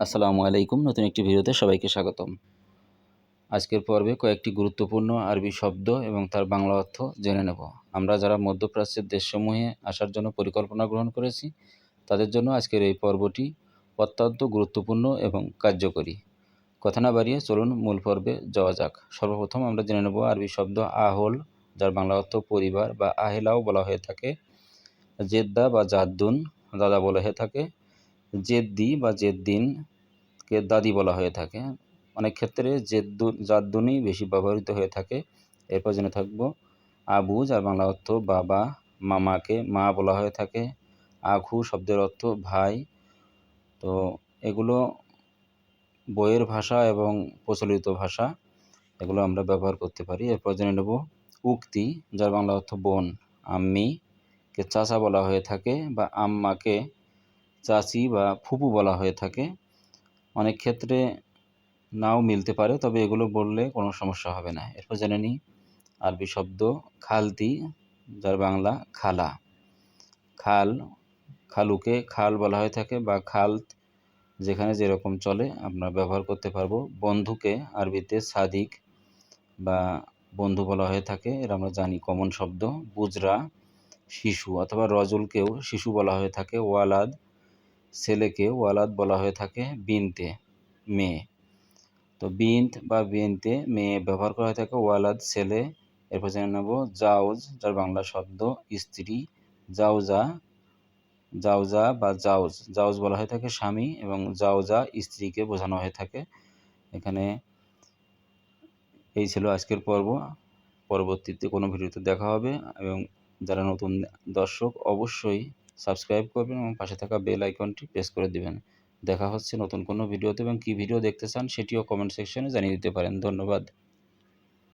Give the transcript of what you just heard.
আসসালামু আলাইকুম। নতুন একটি ভিডিওতে সবাইকে স্বাগতম। আজকের পর্বে কয়েকটি গুরুত্বপূর্ণ আরবি শব্দ এবং তার বাংলা অর্থ জেনে নেব। আমরা যারা মধ্যপ্রাচ্যের দেশসমূহে আসার জন্য পরিকল্পনা গ্রহণ করেছি, তাদের জন্য আজকের এই পর্বটি অত্যন্ত গুরুত্বপূর্ণ এবং কার্যকরী। কথা না বাড়িয়ে চলুন মূল পর্বে যাওয়া যাক। সর্বপ্রথম আমরা জেনে নেব আরবি শব্দ আহল যার বাংলা অর্থ পরিবার বা আহেলাও বলা হয়ে থাকে। জেদ্দা বা জাদ্দুন, দাদা বলা হয়ে থাকে। জেদ্দি বা জেদ্দিনকে দাদি বলা হয়ে থাকে। অনেক ক্ষেত্রে জেদ্দু, জাদ্দুনি বেশি ব্যবহৃত হয়ে থাকে। এরপর জেনে থাকব, আবু, যার বাংলা অর্থ বাবা, মামাকে মা বলা হয়ে থাকে। আখু শব্দের অর্থ ভাই। তো এগুলো বইয়ের ভাষা এবং প্রচলিত ভাষা, এগুলো আমরা ব্যবহার করতে পারি। এরপর জেনে নেব, উক্তি, যার বাংলা অর্থ বোন আম্মিকে চাচা বলা হয়ে থাকে বা আম্মাকে চাচি বা ফুপু বলা হয়ে থাকে। অনেক ক্ষেত্রে নাও মিলতে পারে, তবে এগুলো বললে কোনো সমস্যা হবে না। এরপর জেনে নিই, আরবি শব্দ খালতি, যার বাংলা খালা। খাল, খালুকে খাল বলা হয়ে থাকে বা খাল যেখানে যেরকম চলে, আমরা ব্যবহার করতে পারব। বন্ধুকে আরবিতে সাদিক বা বন্ধু বলা হয়ে থাকে, এর আমরা জানি কমন শব্দ। বুজরা, শিশু, অথবা রজুলকেও শিশু বলা হয়ে থাকে, ওয়ালাদ ছেলেকে ওয়ালাদ বলা হয়ে থাকে বিনতে, মেয়ে। তো বিন্ত বা বিনতে মেয়ে ব্যবহার করা হয়ে থাকে ওয়ালাদ, ছেলে। এরপর জেনে নেব জাউজ, যার বাংলা শব্দ স্ত্রী। জাউজা জাউজা বা জাউজ। জাউজ বলা হয়ে থাকে স্বামী এবং জাউজা স্ত্রীকে বোঝানো হয়ে থাকে। এখানে এই ছিল আজকের পর্ব। পরবর্তীতে কোনো ভিডিওতে দেখা হবে এবং যারা নতুন দর্শক, অবশ্যই সাবস্ক্রাইব করবেন এবং পাশে থাকা বেল আইকনটি প্রেস করে দিবেন। দেখা হচ্ছে নতুন কোনো ভিডিওতে এবং কী ভিডিও দেখতে চান সেটিও কমেন্ট সেকশনে জানিয়ে দিতে পারেন। ধন্যবাদ।